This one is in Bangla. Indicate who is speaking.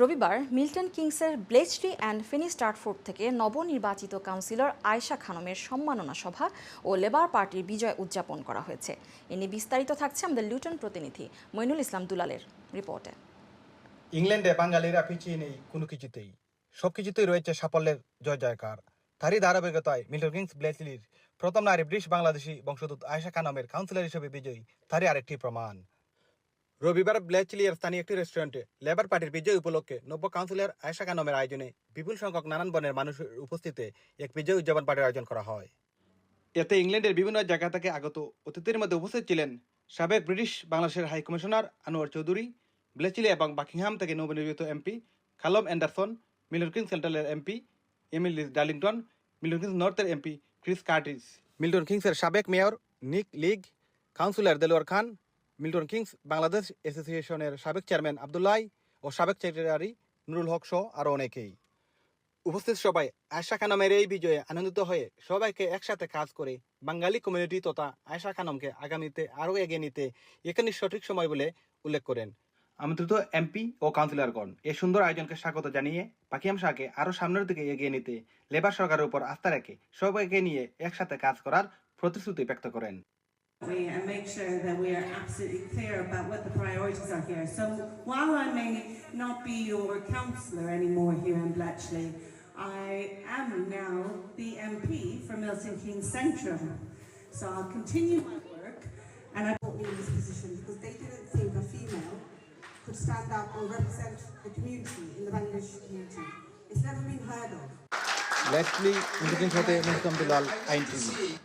Speaker 1: রবিবার মিল্টন কিংসের ব্লেচলি অ্যান্ড ফিনি স্টার্টফোর্ড থেকে নবনির্বাচিত কাউন্সিলর আয়শা খানমের সম্মাননা সভা ও লেবার পার্টির বিজয় উদযাপন করা হয়েছে। এ নিয়ে বিস্তারিত থাকছে আমাদের লুটন প্রতিনিধি মইনুল ইসলাম দুলালের রিপোর্টে।
Speaker 2: ইংল্যান্ডে বাঙালিরা পিছিয়ে নেই কোনো কিছুতেই। সব কিছুতেই রয়েছে সাফল্যের জয় জয়কার। তারই ধারাবাহিকতায় মিল্টন কিংস ব্লেচলির প্রথম নারী ব্রিটিশ বাংলাদেশি বংশোদ্ভূত আয়শা খানমের কাউন্সিলর হিসেবে বিজয়ী, তারই আরেকটি প্রমাণ। রবিবার ব্লেচলিয়ার স্থানীয় একটি রেস্টুরেন্টে লেবার পার্টির বিজয় উপলক্ষে নব্য কাউন্সিলর আয়শা খানমের আয়োজনে বিপুল সংখ্যক নানান বনের মানুষের উপস্থিতিতে এক বিজয় উদযাপন পার্টির আয়োজন করা হয়। এতে ইংল্যান্ডের বিভিন্ন জায়গা থেকে আগত অতিথির মধ্যে উপস্থিত ছিলেন সাবেক ব্রিটিশ বাংলাদেশের high commissioner Anwar Chowdhury Bletchley এবং বাকিংহাম থেকে নবনির্বাচিত এমপি খালম অ্যান্ডারসন মিলন সেন্ট্রালের এমপি এমিলি ডার্লিংটন মিলন নর্থের এমপি ক্রিস কার্টিস। মিল্টন কিংসের সাবেক mayor Nick league councillor Delowar Khan Milton Keynes Bangladesh অ্যাসোসিয়েশনের সাবেক চেয়ারম্যান আবদুল্লাহ ও সাবেক সেক্রেটারি নুরুল হক সহ আরও অনেকেই। উপস্থিত সবাই আয়শা খানমের এই বিজয়ে আনন্দিত হয়ে সবাইকে একসাথে কাজ করে বাঙালি কমিউনিটি তথা আয়শা খানমকে আগামীতে আরও এগিয়ে নিতে এখানে সঠিক সময় বলে উল্লেখ করেন। আমন্ত্রিত এমপি ও কাউন্সিলরগণ, এই সুন্দর আয়োজনকে স্বাগত জানিয়ে পাকিয়াম শাহকে আরও সামনের দিকে এগিয়ে নিতে লেবার সরকারের উপর আস্থা রেখে সবাইকে নিয়ে একসাথে কাজ করার প্রতিশ্রুতি ব্যক্ত করেন।
Speaker 3: and make sure that we are absolutely clear about what the priorities are here. So while I may not be your councillor anymore here in Bletchley, I am now the MP for Milton Keynes Centrum. So I'll continue my work and I
Speaker 4: got me in this position because they didn't think a female could stand up or represent the community in the Bangladeshi community. It's never been heard of.
Speaker 2: Leslie, Mr. Chate, Mr. Kamdilal, INTV.